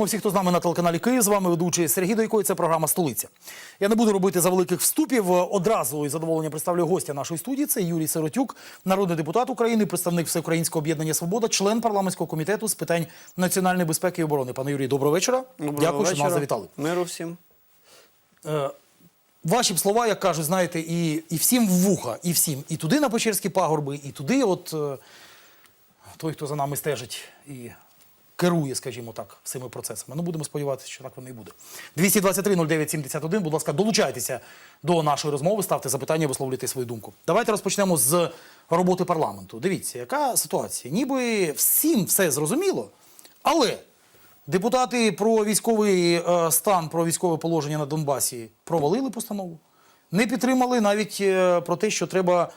Вітаємо всіх, хто з нами на телеканалі Київ. З вами ведучий Сергій Дойко. і Це програма Столиця. Я не буду робити за великих вступів. Одразу із задоволення представлю гостя нашої студії. Це Юрій Сиротюк, народний депутат України, представник Всеукраїнського об'єднання Свобода, член парламентського комітету з питань національної безпеки і оборони. Пане Юрій, доброго вечора. Доброго Дякую, що вечора. нас завітали. Миру всім. Е, Ваші б слова, як кажуть, знаєте, і, і всім в вуха, і всім, і туди на Печерські пагорби, і туди, от е, той, хто за нами стежить і керує, скажімо так, всіми процесами. Ну, будемо сподіватися, що так воно і буде. 223 09 71, будь ласка, долучайтеся до нашої розмови, ставте запитання, висловлюйте свою думку. Давайте розпочнемо з роботи парламенту. Дивіться, яка ситуація? Ніби всім все зрозуміло, але Депутати про військовий е, стан, про військове положення на Донбасі провалили постанову. Не підтримали навіть е, про те, що треба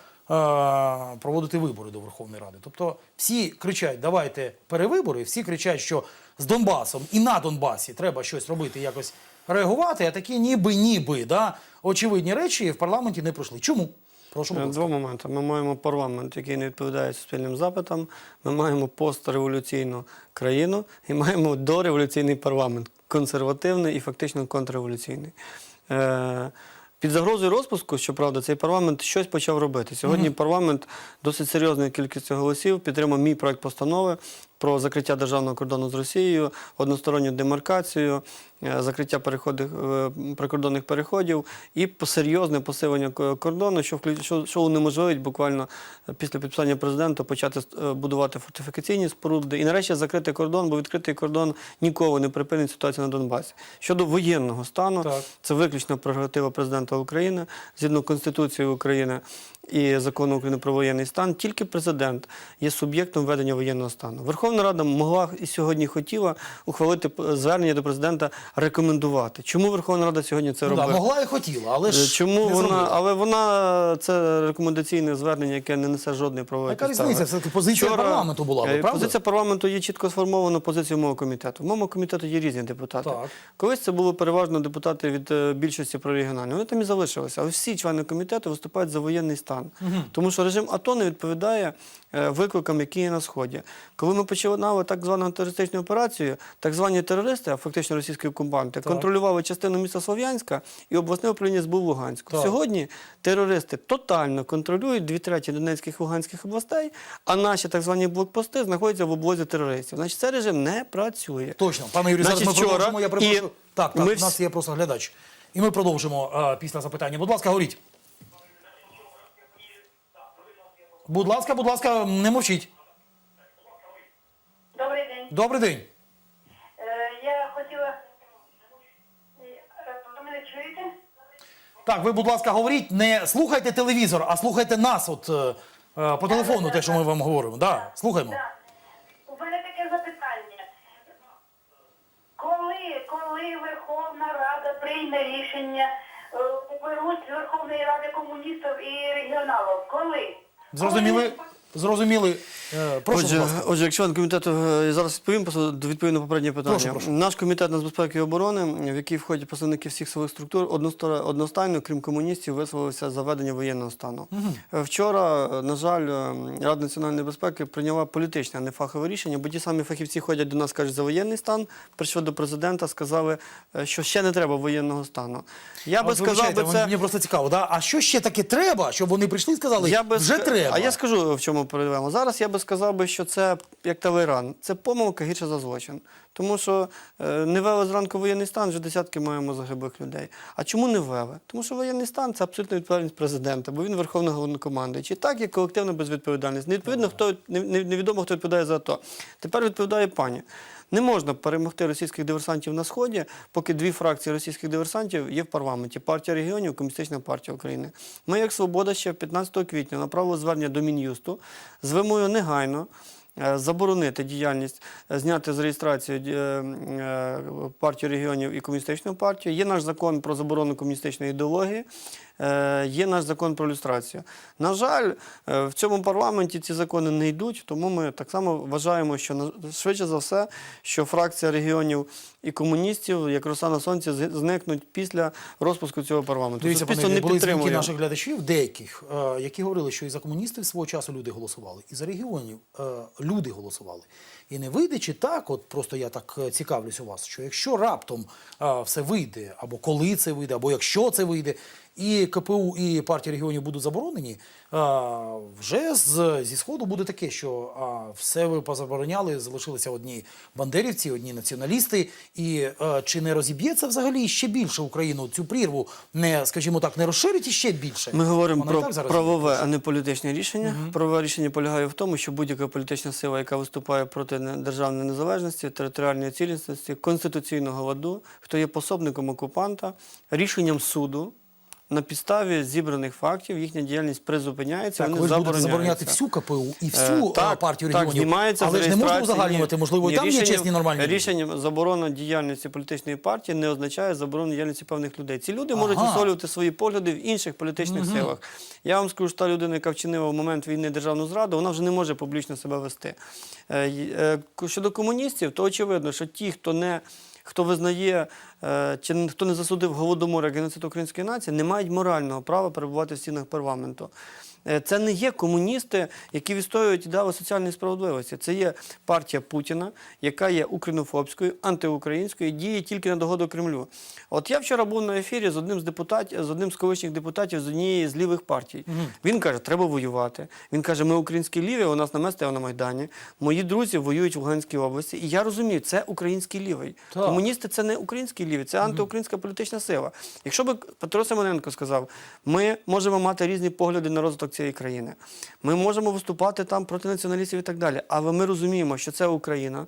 проводити вибори до Верховної Ради. Тобто всі кричать, давайте перевибори, всі кричать, що з Донбасом і на Донбасі треба щось робити, якось реагувати, а такі ніби, ніби, да, очевидні речі в парламенті не пройшли. Чому? Прошу, будь ласка. Два моменти. Ми маємо парламент, який не відповідає суспільним запитам. Ми маємо постреволюційну країну і маємо дореволюційний парламент, консервативний і фактично контрреволюційний. Е, під загрозою розпуску, щоправда, цей парламент щось почав робити. Сьогодні парламент досить серйозною кількістю голосів підтримав мій проект постанови про закриття державного кордону з Росією, односторонню демаркацію, е, закриття е, прикордонних переходів і серйозне посилення кордону, що, що, що унеможливить буквально після підписання президента почати е, будувати фортифікаційні споруди і нарешті закрити кордон, бо відкритий кордон ніколи не припинить ситуацію на Донбасі. Щодо воєнного стану, Так. це виключно прерогатива президента України згідно Конституції України і закону України про воєнний стан. Тільки президент є суб'єктом ведення воєнного стану. Верховна Рада могла і сьогодні хотіла ухвалити звернення до президента рекомендувати. Чому Верховна Рада сьогодні це Ну, да, могла і хотіла, але ж Чому не вона, зробила. але вона це рекомендаційне звернення, яке не несе жодної правової Яка різниця? Все-таки позиція парламенту була би, е, правда? Позиція парламенту є чітко сформована позиція мого комітету. В моєму комітету є різні депутати. Так. Колись це були переважно депутати від е, більшості прорегіональної. Вони там і залишилися. Але всі члени комітету виступають за воєнний стан. Тому що режим АТО не відповідає е, викликам, які є на Сході. Коли ми починали так звану терористичну операцію, так звані терористи, а фактично російські окупанти, контролювали частину міста Слов'янська і обласне управління СБУ в Луганську. Так. Сьогодні терористи тотально контролюють дві треті Донецьких і Луганських областей, а наші так звані блокпости знаходяться в облозі терористів. Значить, цей режим не працює. Точно, пане Юрію, зараз ми вчора продовжимо. Я і. Так, так, ми у нас є просто глядач. І ми продовжимо а, після запитання. Будь ласка, говоріть. Будь ласка, будь ласка, не мовчіть. Добрий день. Е, я хотіла. Е, Ви мене чуєте? Так, ви, будь ласка, говоріть, не слухайте телевізор, а слухайте нас от е, по телефону, те, що ми вам говоримо. Да, слухаємо. У мене таке запитання. Коли, коли Верховна Рада прийме рішення, уберуть з Верховної Ради комуністів і регіоналів? Коли? Зрозуміли? Зрозуміли. Е, Прошу, Отже, будь отже, як член комітету, е, я зараз відповім просто відповім на попереднє питання. Прошу, прошу. Наш комітет нацбезпеки і оборони, в який входять представники всіх силових структур, одностайно, крім комуністів, висловився за введення воєнного стану. Е, Вчора, на жаль, Рада національної безпеки прийняла політичне, а не фахове рішення, бо ті самі фахівці ходять до нас, кажуть за воєнний стан. Прийшли до президента, сказали, що ще не треба воєнного стану. Я би От сказав би це. Мені просто цікаво, да? а що ще таке треба, щоб вони прийшли і сказали, Я би вже треба. А я скажу, в чому проблема. Зараз я би сказав би, що це як Талейран. Це помилка гірше за злочин. Тому що е, не вели зранку воєнний стан, вже десятки маємо загиблих людей. А чому не вели? Тому що воєнний стан це абсолютна відповідальність президента, бо він верховний головнокомандуючий. Так є колективна безвідповідальність. Невідповідно, хто не- не- невідомо, хто відповідає за АТО. Тепер відповідає пані. Не можна перемогти російських диверсантів на сході, поки дві фракції російських диверсантів є в парламенті: партія регіонів, комуністична партія України. Ми, як свобода, ще 15 квітня направили звернення до Мін'юсту з вимогою негайно. е, Заборонити діяльність, е, зняти з реєстрації е, партію регіонів і комуністичну партію. Є наш закон про заборону комуністичної ідеології. Е, є наш закон про люстрацію. На жаль, е, в цьому парламенті ці закони не йдуть, тому ми так само вважаємо, що швидше за все, що фракція регіонів і комуністів, як роса на сонці, зникнуть після розпуску цього парламенту. Дивіться, пане не були дзвінки наших глядачів, деяких, е, які говорили, що і за комуністів свого часу люди голосували, і за регіонів люди голосували. І не вийде чи так, от просто я так е, цікавлюсь у вас, що якщо раптом а, все вийде, або коли це вийде, або якщо це вийде, і КПУ, і партія регіонів будуть заборонені, е, вже з, зі сходу буде таке, що а, все ви позабороняли, залишилися одні бандерівці, одні націоналісти. І е, чи не розіб'ється взагалі ще більше Україну цю прірву, не скажімо так, не розширить іще більше? Ми говоримо Вона про правове, більше. а не політичне рішення. Правове рішення полягає в тому, що будь-яка політична сила, яка виступає проти державної незалежності, територіальної цілісності, конституційного ладу, хто є пособником окупанта, рішенням суду. На підставі зібраних фактів їхня діяльність призупиняється, Так, вони ви ж будете забороняються. забороняти всю КПУ і Е, всю е, партію так, регіонів. знімається але ж не можна узагальнювати, можливо, і там є чесні нормальні люди. Рішенням заборона діяльності політичної партії не означає заборону діяльності певних людей. Ці люди можуть Ага. висловлювати свої погляди в інших політичних силах. Я вам скажу, що та людина, яка вчинила в момент війни державну зраду, вона вже не може публічно себе вести. Е, е, Щодо комуністів, то очевидно, що ті, хто не хто визнає е, чи хто не засудив голодомор геноцид української нації, не мають морального права перебувати в стінах парламенту. Е, Це не є комуністи, які відстоюють ідеали соціальної справедливості. Це є партія Путіна, яка є українофобською, антиукраїнською, діє тільки на догоду Кремлю. От я вчора був на ефірі з одним з депутатів, з одним з колишніх депутатів з однієї з лівих партій. Він каже, треба воювати. Він каже, ми українські ліві, у нас намет стояв на Майдані. Мої друзі воюють в Луганській області. І я розумію, це український лівий. Так. Комуністи це не українські ліві, це антиукраїнська політична сила. Якщо би Петро Семененко сказав, ми можемо мати різні погляди на розвиток цієї країни, ми можемо виступати там проти націоналістів і так далі. Але ми розуміємо, що це Україна.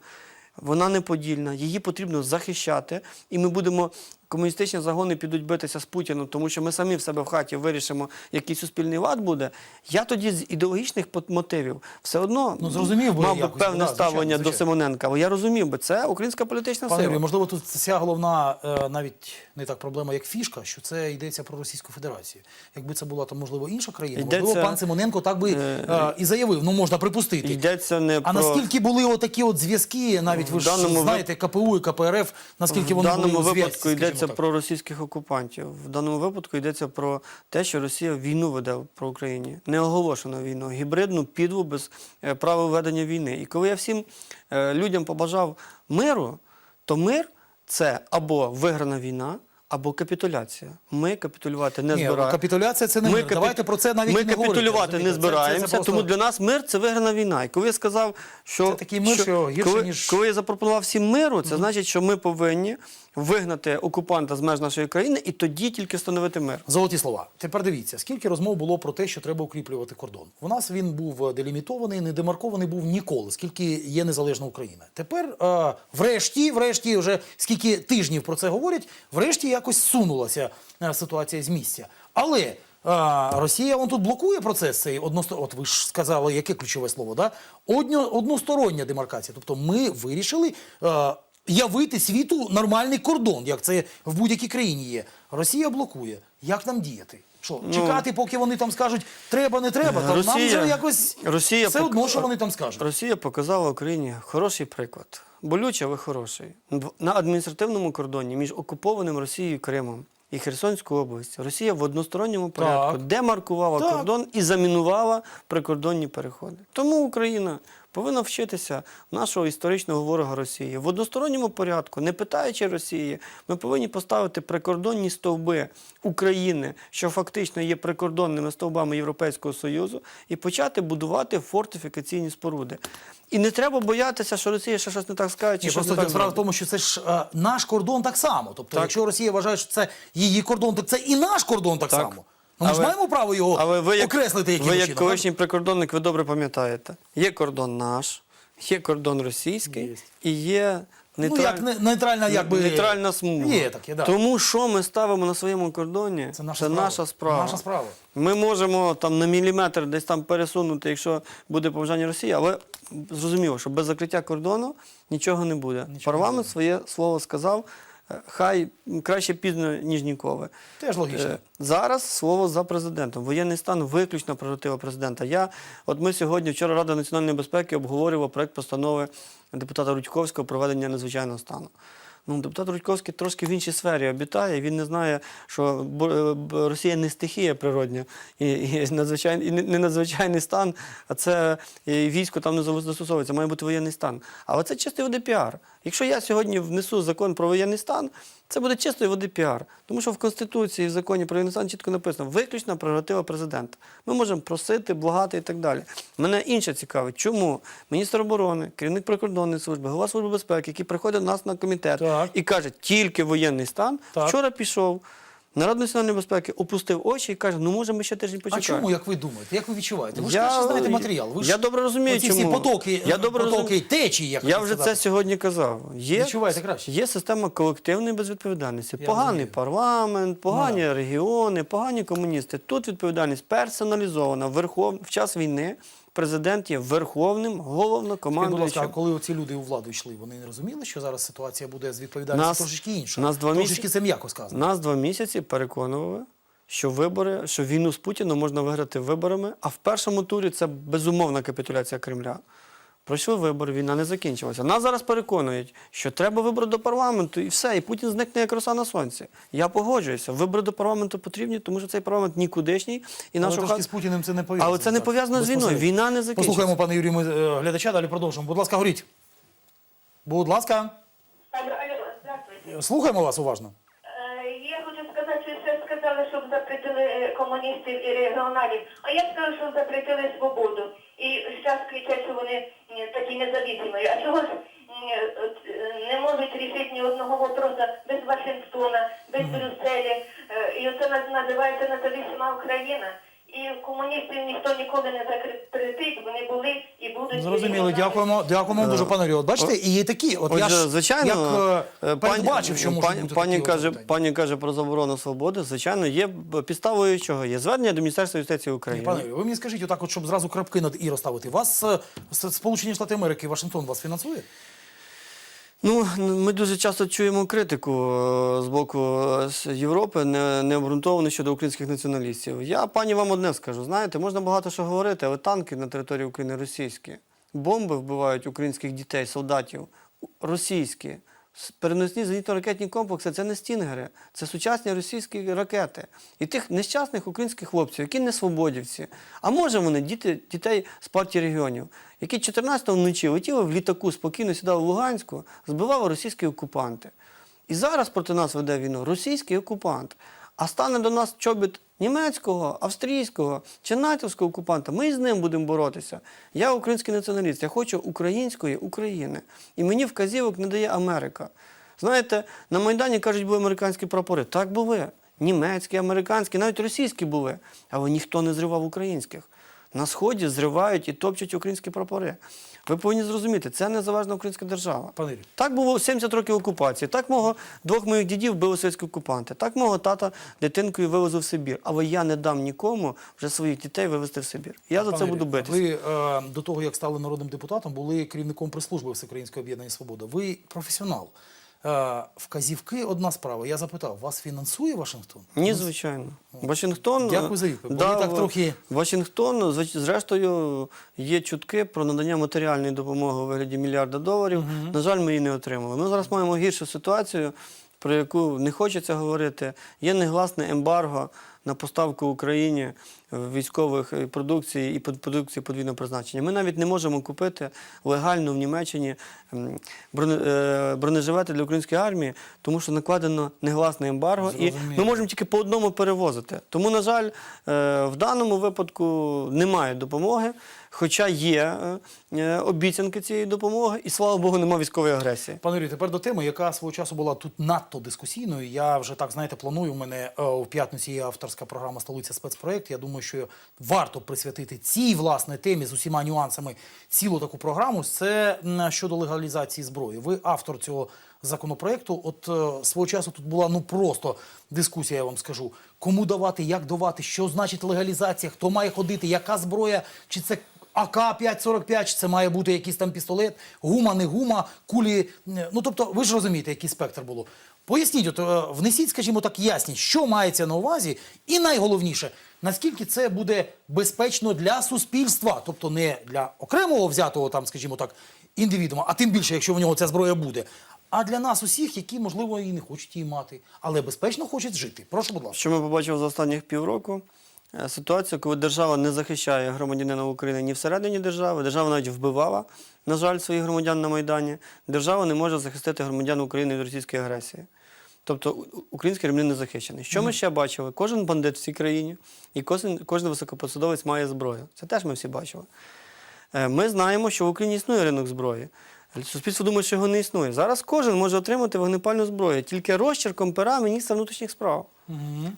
Вона неподільна, її потрібно захищати, і ми будемо. Комуністичні загони підуть битися з Путіним, тому що ми самі в себе в хаті вирішимо, який суспільний лад буде. Я тоді з ідеологічних мотивів все одно Ну, зрозумів мав би певне да, звичайно, ставлення до. Симоненка. Але я розумів би, це українська політична Пане сила. Юрію, можливо, тут ця головна е, навіть не так проблема, як фішка, що це йдеться про Російську Федерацію. Якби це була там, можливо, інша країна, можливо, пан Симоненко так би Е, е, і заявив, ну можна припустити. Йдеться не А про наскільки були отакі от зв'язки, навіть ви ж даному знаєте, КПУ і КПРФ, наскільки в вони даному були випадку скажімо йдеться так? про російських окупантів. В даному випадку йдеться про те, що Росія війну веде про Україні, не оголошену війну, гібридну підлу без е, права ведення війни. І коли я всім е, людям побажав миру, то мир це або виграна війна. Або капітуляція. Ми капітулювати не Ні, збираємо. капітуляція це не мир. Давайте про це навіть Ми не говорити, капітулювати не розумієте? Це- це- збираємося, просто- тому для нас мир це виграна війна. І коли я сказав, що Це такий мир, що гірше, коли, ніж- коли я запропонував всім миру, це значить, що ми повинні вигнати окупанта з меж нашої країни і тоді тільки встановити мир. Золоті слова. Тепер дивіться, скільки розмов було про те, що треба укріплювати кордон. У нас він був делімітований, не демаркований був ніколи, скільки є незалежна Україна. Тепер, е, врешті, врешті, вже скільки тижнів про це говорять, врешті якось сунулася е, ситуація з місця. Але е, Росія вон тут блокує процес цей односто... От ви ж сказали, яке ключове слово, да? Одно... одностороння демаркація. Тобто ми вирішили. Е, Явити світу нормальний кордон, як це в будь-якій країні є. Росія блокує. Як нам діяти? Що, чекати, поки вони там скажуть, треба, не треба, та нам вже якось Росія все одно, що вони там скажуть. Росія показала Україні хороший приклад. Болюче, але хороший. На адміністративному кордоні між окупованим Росією Кримом і Херсонською областю Росія в односторонньому порядку Так. демаркувала Так. кордон і замінувала прикордонні переходи. Тому Україна повинна вчитися нашого історичного ворога Росії. В односторонньому порядку, не питаючи Росії, ми повинні поставити прикордонні стовби України, що фактично є прикордонними стовбами Європейського Союзу, і почати будувати фортифікаційні споруди. І не треба боятися, що Росія ще щось не так скаже, чи Ні, щось не так справа в тому, що це ж е, наш кордон так само. Тобто, Так. якщо Росія вважає, що це її кордон, то це і наш кордон так, Так. само. Ми ж Але- маємо право його Але ви як, окреслити якимось ви як чином. колишній прикордонник, ви добре пам'ятаєте. Є кордон наш, є кордон російський і є Ну, нейтраль- як не- нейтральна, якби... нейтральна смуга. Є таке, да. Тому що ми ставимо на своєму кордоні, Це наша справа. справа. Наша справа. Ми можемо там на міліметр десь там пересунути, якщо буде побажання Росії, але зрозуміло, що без закриття кордону нічого не буде. Парламент своє слово сказав. Хай краще пізно, ніж ніколи. Теж логічно. Е, Зараз слово за президентом. Воєнний стан виключно прерогатива президента. Я, от ми сьогодні, вчора Рада національної безпеки обговорювала проект постанови депутата Рудьковського про проведення надзвичайного стану. Ну, депутат Рудьковський трошки в іншій сфері обітає. Він не знає, що е, Росія не стихія природня і, і, і не надзвичайний стан, а це військо там не застосовується, має бути воєнний стан. Але це чистий води піар. Якщо я сьогодні внесу закон про воєнний стан, це буде чистої води піар. Тому що в Конституції, в законі про стан чітко написано виключна прерогатива президента. Ми можемо просити, благати і так далі. Мене інше цікавить, чому міністр оборони, керівник прикордонної служби, голова служби безпеки, який приходить до нас на комітет Так. і каже, тільки воєнний стан, Так. вчора пішов. На Раду національної безпеки опустив очі і каже: ну може ми ще тиждень А чому, як ви думаєте? Як ви відчуваєте? Ви ж краще знаєте матеріал. Ви ж я добре розумію, оці всі чому. потоки, Я добре потоки розумію. течії, як Я вже сказали. це сьогодні казав. Є, Відчуваєте краще? є система колективної безвідповідальності. Я Поганий розумію. парламент, погані регіони, погані комуністи. Тут відповідальність персоналізована. Верхов... В час війни президент є верховним ласка, а коли оці люди у владу йшли, вони не розуміли, що зараз ситуація буде з відповідальністю трошечки інша. нас два трошечки місяці- це м'яко сказано. Нас два місяці переконували, що вибори, що війну з Путіном можна виграти виборами, а в першому турі це безумовна капітуляція Кремля. Пройшли вибори, війна не закінчилася. Нас зараз переконують, що треба вибори до парламенту, і все, і Путін зникне як роса на сонці. Я погоджуюся. Вибори до парламенту потрібні, тому що цей парламент нікудишній. І Але нашу трошки хат- з Путіним це не пов'язано. Але це не пов'язано з війною. Війна не закінчиться. Послухаємо, пане Юрію, ми е, глядача, далі продовжимо. Будь ласка, говоріть. Будь ласка, слухаємо вас уважно. Е, Я хочу сказати, що все сказали, щоб запретили е, комуністів і регіоналів. А я скажу, що запретили свободу. І зараз кричать, що вони такі незалежні. А чого ж от, е, не можуть рішити ні одного вопроса без Вашингтона, без Брюсселя. Е, І це називається незалежна Україна. І комуністів ніхто ніколи не закритить, вони були будуть. Зрозуміло, дякуємо, дякуємо дуже, пане Юрію. От бачите, і є такі. От я ж звичайно, як е, е, передбачив, що пані, бути пані такі каже, питання. пані каже про заборону свободи. Звичайно, є підставою чого є звернення до Міністерства юстиції України. Пане ви мені скажіть отак, от, щоб зразу крапки над і розставити. Вас е, Сполучені Штати Америки, Вашингтон вас фінансує? Ну, ми дуже часто чуємо критику е, з боку е, Європи, не, необґрунтовану щодо українських націоналістів. Я пані вам одне скажу: знаєте, можна багато що говорити, але танки на території України російські, бомби вбивають українських дітей, солдатів російські. Переносні зенітно-ракетні комплекси це не стінгери, це сучасні російські ракети. І тих нещасних українських хлопців, які не свободівці. А може вони діти, дітей з партії регіонів, які 14-го вночі летіли в літаку, спокійно сідали в Луганську, збивали російські окупанти. І зараз проти нас веде війну російський окупант. А стане до нас чобіт німецького, австрійського чи натівського окупанта. Ми з ним будемо боротися. Я український націоналіст, я хочу української України. І мені вказівок не дає Америка. Знаєте, на Майдані кажуть, були американські прапори. Так були. Німецькі, американські, навіть російські були. Але ніхто не зривав українських. На сході зривають і топчуть українські прапори. Ви повинні зрозуміти, це незалежна українська держава. Пане Так було 70 років окупації. Так мого двох моїх дідів били совєтські окупанти. Так мого тата дитинкою вивезли в Сибір. Але я не дам нікому вже своїх дітей вивезти в Сибір. Я за це буду битися. Ви е, до того, як стали народним депутатом, були керівником прес-служби Всеукраїнського об'єднання Свобода. Ви професіонал. Е, вказівки одна справа. Я запитав, вас фінансує Вашингтон? Ні, звичайно. Вашингтон. Дякую за відповідь, Да, так трохи- Вашингтон, зрештою, є чутки про надання матеріальної допомоги у вигляді мільярда доларів. На жаль, ми її не отримали. Ми зараз маємо гіршу ситуацію, про яку не хочеться говорити. Є негласне ембарго на поставку Україні військових е, продукції і продукції подвійного призначення. Ми навіть не можемо купити легально в Німеччині е, бронежилети для української армії, тому що накладено негласне ембарго, і ми можемо тільки по одному перевозити. Тому, на жаль, е, в даному випадку немає допомоги, хоча є обіцянки цієї допомоги, і слава Богу, немає військової агресії. Пане Юрію, тепер до теми, яка свого часу була тут надто дискусійною. Я вже так знаєте, планую. У мене у п'ятниці є авторська програма Столиця спецпроєкт. Я думаю, що варто присвятити цій власне темі з усіма нюансами цілу таку програму. Це щодо легалізації зброї. Ви автор цього законопроекту. От е, свого часу тут була ну просто дискусія. Я вам скажу, кому давати, як давати, що значить легалізація, хто має ходити, яка зброя, чи це АК-545, чи це має бути якийсь там пістолет, гума, не гума, кулі. е, Ну тобто, ви ж розумієте, який спектр було. Поясніть, от, е, внесіть, скажімо так, ясність, що мається на увазі, і найголовніше, наскільки це буде безпечно для суспільства, тобто не для окремого взятого, там, скажімо так, індивідуума, а тим більше, якщо в нього ця зброя буде, а для нас усіх, які, можливо, і не хочуть її мати, але безпечно хочуть жити. Прошу, будь ласка. Що ми побачили за останніх півроку? Е, Ситуацію, коли держава не захищає громадянина України ні всередині держави, держава навіть вбивала, на жаль, своїх громадян на Майдані. Держава не може захистити громадян України від російської агресії. Тобто український громадянин не захищений. Що ми ще бачили? Кожен бандит в цій країні і кожен, кожен високопосадовець має зброю. Це теж ми всі бачили. Е, Ми знаємо, що в Україні існує ринок зброї. Суспільство думає, що його не існує. Зараз кожен може отримати вогнепальну зброю тільки розчерком пера міністра внутрішніх справ.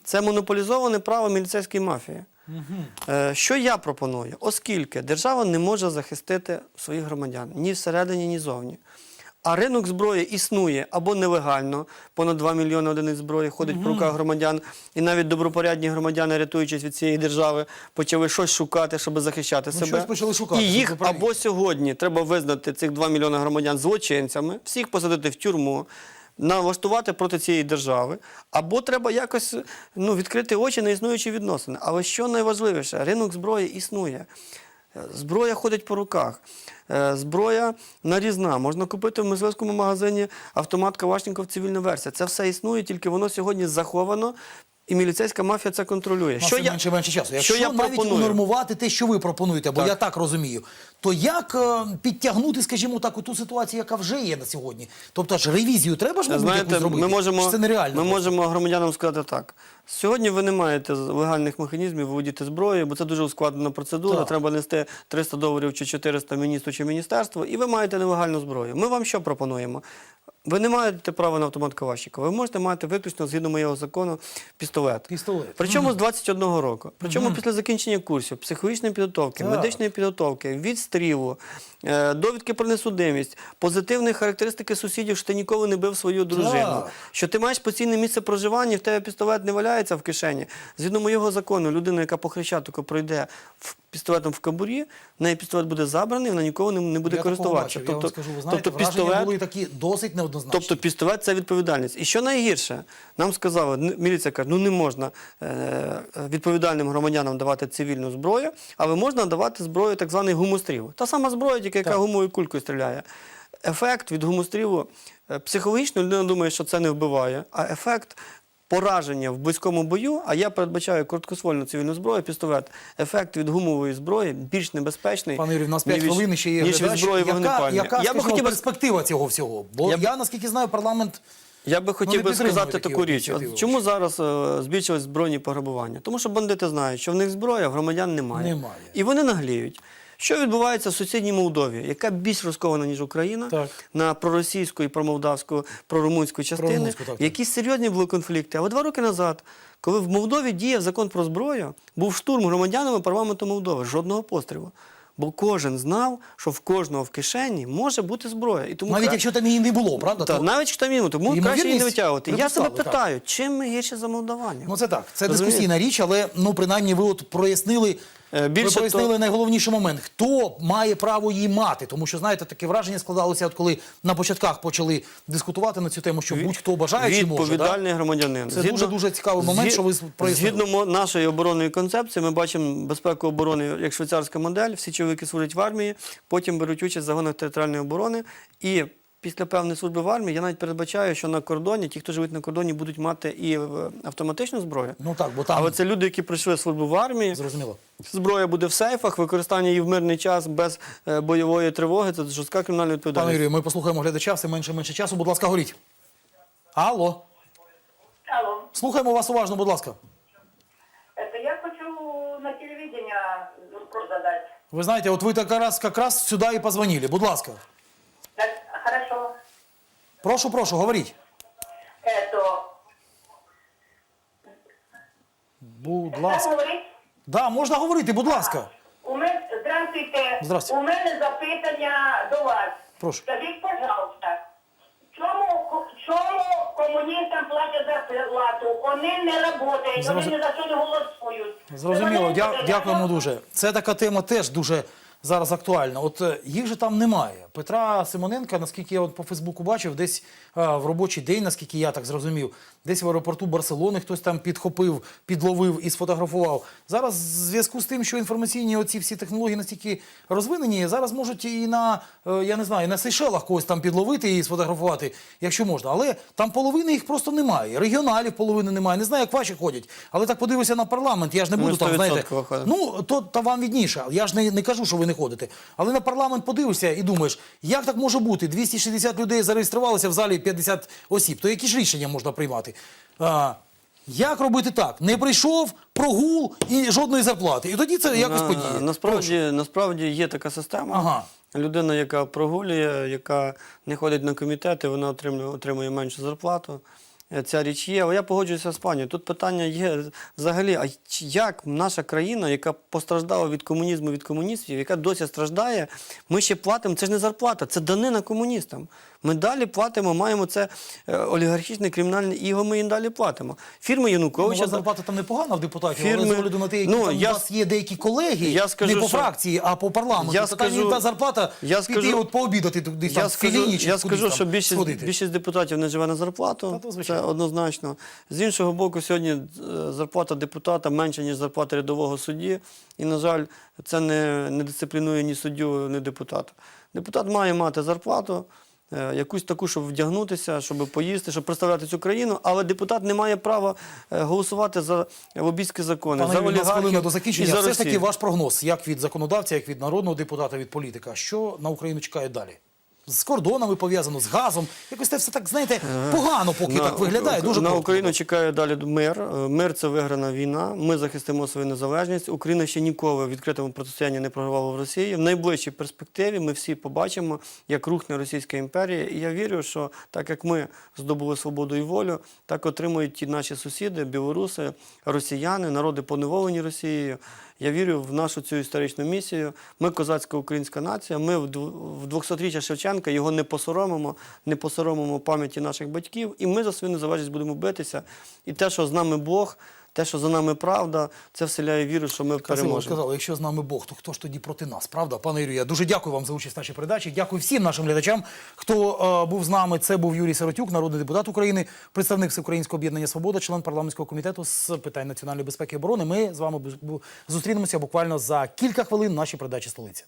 Це монополізоване право міліцейської мафії. Угу. Що я пропоную? Оскільки держава не може захистити своїх громадян ні всередині, ні зовні. А ринок зброї існує або нелегально, понад 2 мільйони одиниць зброї ходить по руках громадян, і навіть добропорядні громадяни, рятуючись від цієї держави, почали щось шукати, щоб захищати Ну, себе. щось почали шукати, І їх або сьогодні треба визнати цих 2 мільйони громадян злочинцями, всіх посадити в тюрму, налаштувати проти цієї держави, або треба якось ну, відкрити очі на існуючі відносини. Але що найважливіше, ринок зброї існує. Зброя ходить по руках. Е, Зброя нарізна. Можна купити в мисливському магазині автомат Калашников цивільна версія. Це все існує, тільки воно сьогодні заховано, і міліцейська мафія це контролює. У нас все менше менше часу. Якщо що я навіть пропоную? унормувати те, що ви пропонуєте, бо Так. я так розумію, то як е, підтягнути, скажімо так, ту ситуацію, яка вже є на сьогодні? Тобто ж ревізію треба ж якусь Знаєте, зробити? ми можемо, Чи це нереально. ми можемо громадянам сказати так. Сьогодні ви не маєте легальних механізмів володіти зброєю, бо це дуже ускладнена процедура. Так. Треба нести 300 доларів чи 400 міністру чи міністерству, і ви маєте нелегальну зброю. Ми вам що пропонуємо? Ви не маєте права на автомат Калашникова. Ви можете мати виключно згідно моєго закону пістолет. Пістолет. Причому з 21 року. Причому після закінчення курсів, психологічної підготовки, Так. медичної підготовки, відстрілу, е, довідки про несудимість, позитивні характеристики сусідів, що ти ніколи не бив свою дружину. Так. Що ти маєш постійне місце проживання, в тебе пістолет не валяється в кишені. Згідно моєго закону, людина, яка по хрещатику пройде в пістолетом в кабурі, в неї пістолет буде забраний, вона ніколи не буде я користуватися. бачив. я вам скажу, ви знаєте, тобто пістолет, були такі досить неоднозначні. Тобто пістолет це відповідальність. І що найгірше, нам сказали, міліція каже, ну не можна е, е, відповідальним громадянам давати цивільну зброю, але можна давати зброю так званий гумостріл. Та сама зброя, тільки яка Так. гумовою кулькою стріляє. Ефект від гумострілу е, психологічно людина думає, що це не вбиває, а ефект. Пораження в близькому бою, а я передбачаю короткоствольну цивільну зброю, пістолет. Ефект від гумової зброї більш небезпечний. Пане Юрію, у нас 5 ніж хвилин ще є ніж від зброї яка, вогнепальної. яка я скажімо, хотів перспектива цього всього? Бо Я я, наскільки знаю, парламент Я би хотів Ну, би сказати таку річ. Чому зараз е, збільшились збройні пограбування? Тому що бандити знають, що в них зброя, громадян немає. Немає. І вони нагліють. Що відбувається в сусідній Молдові, яка більш розкована, ніж Україна, Так. на проросійську і промолдавську, прорумунську частини, так, так. якісь серйозні були конфлікти. Але два роки назад, коли в Молдові діяв закон про зброю, був штурм громадянами парламенту Молдови, жодного пострілу. Бо кожен знав, що в кожного в кишені може бути зброя. І тому навіть кра- якщо там її не було, правда? та, то- навіть якщо там міну, тому краще її не витягувати. Я себе припускали, так. питаю, чим ми гірше за молдаванів? Ну це так, це Розумієте? дискусійна річ, але ну принаймні ви от прояснили. Е, ви більше прояснили то- найголовніший момент, хто має право її мати. Тому що, знаєте, таке враження складалося, от коли на початках почали дискутувати на цю тему, що будь-хто бажаючи може. Да? Відповідальний громадянин. Це дуже-дуже цікавий момент, що ви прояснили. Згідно нашої оборонної концепції, ми бачимо безпеку оборони як швейцарська модель. Всі чоловіки служать в армії, потім беруть участь в загонах територіальної оборони. І після певної служби в армії я навіть передбачаю, що на кордоні, ті, хто живуть на кордоні, будуть мати і е, автоматичну зброю. Ну так, бо там Але це люди, які пройшли службу в армії. зрозуміло. Зброя буде в сейфах, використання її в мирний час без е, бойової тривоги. Це жорстка кримінальна Пане відповідальність. Юрію, ми послухаємо глядача, все менше і менше часу. Будь ласка, горіть. Алло, Алло. слухаємо вас уважно, будь ласка. Это я хочу на телевидение вопрос задать. Ви знаєте, от ви так раз, как раз сюди і позвонили. Будь ласка. Так. Прошу, прошу, говоріть. Это... Будь Так ласка. говорить? Да, можна говорити, будь ласка. У мене, здравствуйте. Здравствуйте. У мене запитання до вас. Прошу. Скажіть, пожалуйста, чому, чому комуністам платять зарплату? Вони не працюють, Зрозу- вони ні за що не голосують. Зрозуміло, Вони дя- дякуємо дуже. Це така тема теж дуже зараз актуальна. От е, їх же там немає. Петра Симоненка, наскільки я от по Фейсбуку бачив, десь е, в робочий день, наскільки я так зрозумів, десь в аеропорту Барселони хтось там підхопив, підловив і сфотографував. Зараз в зв'язку з тим, що інформаційні оці всі технології настільки розвинені, зараз можуть і на е, я не знаю, і на Сейшелах когось там підловити і сфотографувати, якщо можна. Але там половини їх просто немає. Регіоналів половини немає. Не знаю, як ваші ходять. Але так подивися на парламент. Я ж не буду там, 100% знаєте. ходимо. Ну, то, то вам відніше. Я ж не, не кажу, що ви не ходите. Але на парламент подивишся і думаєш, як так може бути? 260 людей зареєструвалися в залі 50 осіб. То які ж рішення можна приймати? А, як робити так? Не прийшов, прогул і жодної зарплати. І тоді це якось На- подіє. Насправді, насправді є така система. Ага. Людина, яка прогулює, яка не ходить на комітети, вона отримує, отримує меншу зарплату. Е, Ця річ є, але я погоджуюся з пані. Тут питання є взагалі, а як наша країна, яка постраждала від комунізму, від комуністів, яка досі страждає, ми ще платимо, це ж не зарплата, це данина комуністам. Ми далі платимо, маємо це е, олігархічне кримінальне іго, ми їм далі платимо. Фірми Ну, Януковича. вас зарплата там непогана в депутатів, але з огляду на те, які Ну, там я у вас є деякі колеги, я скажу, не по фракції, а по парламенту. Я там скажу- та зарплата я піти скажу- от пообідати там Я в скажу, Філіні чи я скажу там що більшість, більшість депутатів не живе на зарплату. Та то це однозначно. З іншого боку, сьогодні е, зарплата депутата менша, ніж зарплата рядового судді. І, на жаль, це не, не дисциплінує ні суддю, ні депутата. Депутат має мати зарплату. е, Якусь таку, щоб вдягнутися, щоб поїсти, щоб представляти цю країну, але депутат не має права е, голосувати за лобійські закони, Пане за Юрію, у нас хвилина олігархів до і за Все ж таки ваш прогноз, як від законодавця, як від народного депутата, від політика. Що на Україну чекає далі? З кордонами пов'язано, з газом. Якось це все так, знаєте, погано поки так виглядає. Дуже на. Україну чекає далі мир. Е, Мир це виграна війна. Ми захистимо свою незалежність. Україна ще ніколи в відкритому протистоянні не програвала в Росії. В найближчій перспективі ми всі побачимо, як рухне Російська імперія. І я вірю, що так як ми здобули свободу і волю, так отримують ті наші сусіди, білоруси, росіяни, народи поневолені Росією. Я вірю в нашу цю історичну місію. Ми козацька українська нація. Ми в дв- 200-річчя Шевченка його не посоромимо, не посоромимо пам'яті наших батьків, і ми за свою незалежність будемо битися. І те, що з нами Бог, те, що за нами правда, це вселяє віру, що ми Красиво переможемо. сказали, якщо з нами Бог, то хто ж тоді проти нас? Правда, пане Юрію, я дуже дякую вам за участь в нашій передачі. Дякую всім нашим глядачам, хто е, був з нами. Це був Юрій Сиротюк, народний депутат України, представник Всеукраїнського об'єднання Свобода, член парламентського комітету з питань національної безпеки і оборони. Ми з вами зустрінемося буквально за кілька хвилин в нашій передачі столиця.